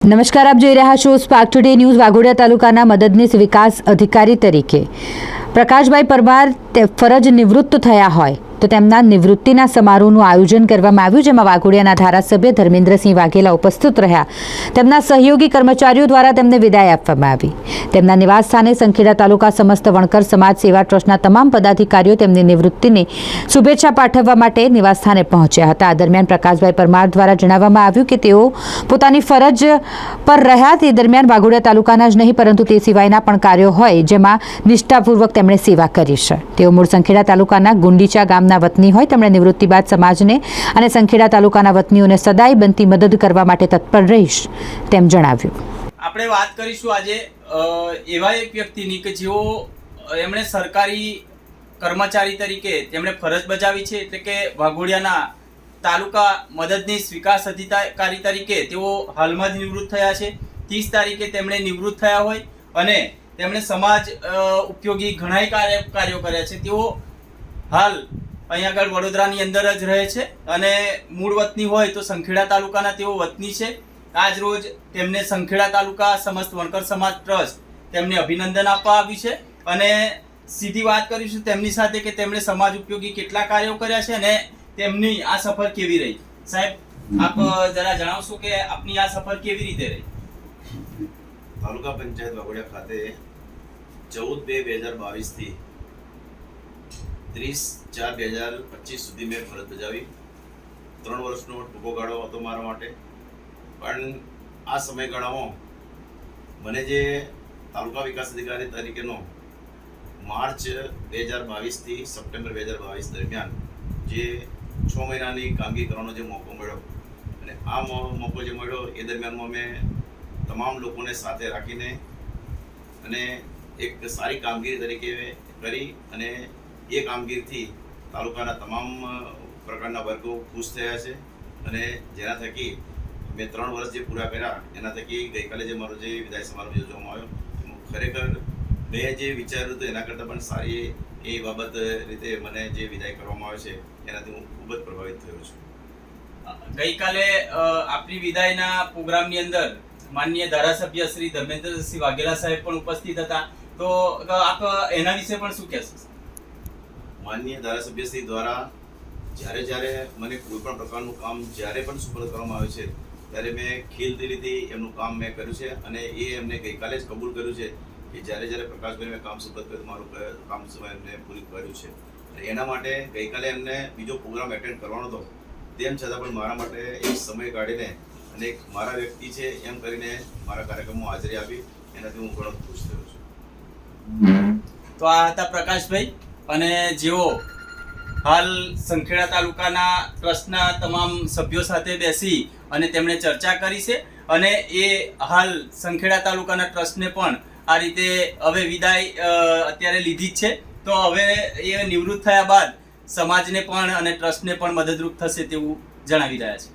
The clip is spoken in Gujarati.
નમસ્કાર, આપ જોઈ રહ્યા છો સ્પાર્ક ટુડે ન્યૂઝ વાઘોડિયા તાલુકાના મદદનીશ વિકાસ અધિકારી તરીકે. પ્રકાશભાઈ પરમાર ફરજ નિવૃત્ત થયા હોય. તો તેમના નિવૃત્તિના સમારોહનું આયોજન કરવામાં આવ્યું, જેમાં વાઘોડિયાના ધારાસભ્ય ધર્મેન્દ્રસિંહ વાઘેલા ઉપસ્થિત રહ્યા. તેમના સહયોગી કર્મચારીઓ દ્વારા તેમને વિદાય આપવામાં આવી. તેમના નિવાસ સ્થાને સંખેડા તાલુકા સમસ્ત વણકર સમાજ સેવા ટ્રસ્ટના તમામ પદાધિકારીઓ તેમની નિવૃત્તિની શુભેચ્છા પાઠવવા માટે નિવાસ સ્થાને પહોંચ્યા હતા. આ દરમિયાન પ્રકાશભાઈ પરમાર દ્વારા જણાવવામાં આવ્યું કે તેઓ પોતાની ફરજ પર રહ્યા, તે દરમિયાન વાઘોડિયા તાલુકાના જ નહીં, પરંતુ તે સિવાયના પણ કાર્યો હોય, જેમાં નિષ્ઠાપૂર્વક તેમણે સેવા કરી છે. તેઓ મૂળ સંખેડા તાલુકાના ગુંડીચા ગામના વતની હોય, તેમણે નિવૃત્તિ બાદ સમાજને અને સંખેડા તાલુકાના વતનીઓને સદાય બનતી મદદ કરવા માટે તત્પર રહીશ, તેમ જણાવ્યું. આપણે વાત કરીશું આજે એવા એક વ્યક્તિની કે જેઓ એમણે સરકારી કર્મચારી તરીકે તેમણે ફરજ બજાવી છે, એટલે કે વાઘોડિયાના તાલુકા મદદનીશ વિકાસ અધિકારી તરીકે તેઓ હાલમાં જ નિવૃત્ત થયા છે. ત્રીસ તારીખે તેમણે નિવૃત્ત થયા હોય અને તેમણે સમાજ ઉપયોગી ઘણાય કાર્ય, કાર્યો કર્યા છે. તેઓ હાલ અહીંયા આગળ વડોદરાની અંદર જ રહે છે અને મૂળ વતની હોય તો સંખેડા તાલુકાના તેઓ વતની છે. આજ રોજ તેમને સંખેડા તાલુકા સમસ્ત વણકર સમાજ ટ્રસ્ટ તેમને અભિનંદન આપવા આવ્યું છે અને સીધી વાત કરીશું તેમની સાથે કે તેમણે સમાજ ઉપયોગી કેટલા કાર્યો કર્યા છે અને તેમની આ સફર કેવી રહી? સાહેબ, આપ જરા જણાવશો કે આપની આ સફર કેવી રીતે રહી? તાલુકા પંચાયત વાઘોડિયા ખાતે ચૌદ બે બે હજાર બાવીસથી ત્રીસ ચાર બે હજાર પચીસ સુધી મેં ફરજ બજાવી. ત્રણ વર્ષનો ટૂંકો ગાળો હતો મારા માટે. પણ આ સમયગાળામાં મને જે તાલુકા વિકાસ અધિકારી તરીકેનો માર્ચ બે હજાર બાવીસથી સપ્ટેમ્બર બે હજાર બાવીસ દરમિયાન જે છ મહિનાની કામગીરી કરવાનો જે મોકો મળ્યો અને આ મોકો જે મળ્યો એ દરમિયાનમાં મેં તમામ લોકોને સાથે રાખીને અને એક સારી કામગીરી તરીકે કરી અને એ કામગીરીથી તાલુકાના તમામ પ્રકારના વર્ગો ખુશ થયા છે અને જેના થકી મેં ત્રણ વર્ષ જે પૂરા કર્યા, એના થકી ગઈકાલે જે મારો જે વિદાય સમારોહ યોજવામાં આવ્યો, એમાં ખરેખર મેં જે વિચાર્યું હતું એના કરતાં પણ સારી એ બાબત રીતે મને જે વિદાય કરવામાં આવે છે, એનાથી હું ખૂબ જ પ્રભાવિત થયો છું. ગઈકાલે આપની વિદાયના પ્રોગ્રામની અંદર માનનીય ધારાસભ્ય શ્રી ધર્મેન્દ્રસિંહ વાઘેલા સાહેબ પણ ઉપસ્થિત હતા. તો આપ એના વિશે પણ શું કહેશો? માનનીય ધારાસભ્યશ્રી દ્વારા જ્યારે જ્યારે મને કોઈ પણ પ્રકારનું કામ જ્યારે પણ સુપરત કરવામાં આવે છે, ત્યારે મેં ખીલદિલીથી એમનું કામ મેં કર્યું છે અને એ એમને ગઈકાલે જ કબૂલ કર્યું છે કે જ્યારે જ્યારે પ્રકાશભાઈ મેં કામ સુપરત કર્યું, મારું કામ એમને પૂરું કર્યું છે. એના માટે ગઈકાલે એમને બીજો પ્રોગ્રામ એટેન્ડ કરવાનો હતો. તેમ છતાં પણ મારા માટે એક સમય કાઢીને અને એક મારા વ્યક્તિ છે એમ કરીને મારા કાર્યક્રમમાં હાજરી આપી, એનાથી હું ઘણો ખુશ થયો છું. તો આ હતા પ્રકાશભાઈ. અને જેઓ હાલ સંખેડા તાલુકાના ટ્રસ્ટના તમામ સભ્યો સાથે બેસી અને તેમણે ચર્ચા કરી છે અને એ હાલ સંખેડા તાલુકાના ટ્રસ્ટને પણ આ રીતે હવે વિદાય અત્યારે લીધી જ છે. તો હવે એ નિવૃત્ત થયા બાદ સમાજને પણ અને ટ્રસ્ટને પણ મદદરૂપ થશે તેવું જણાવી રહ્યા છે.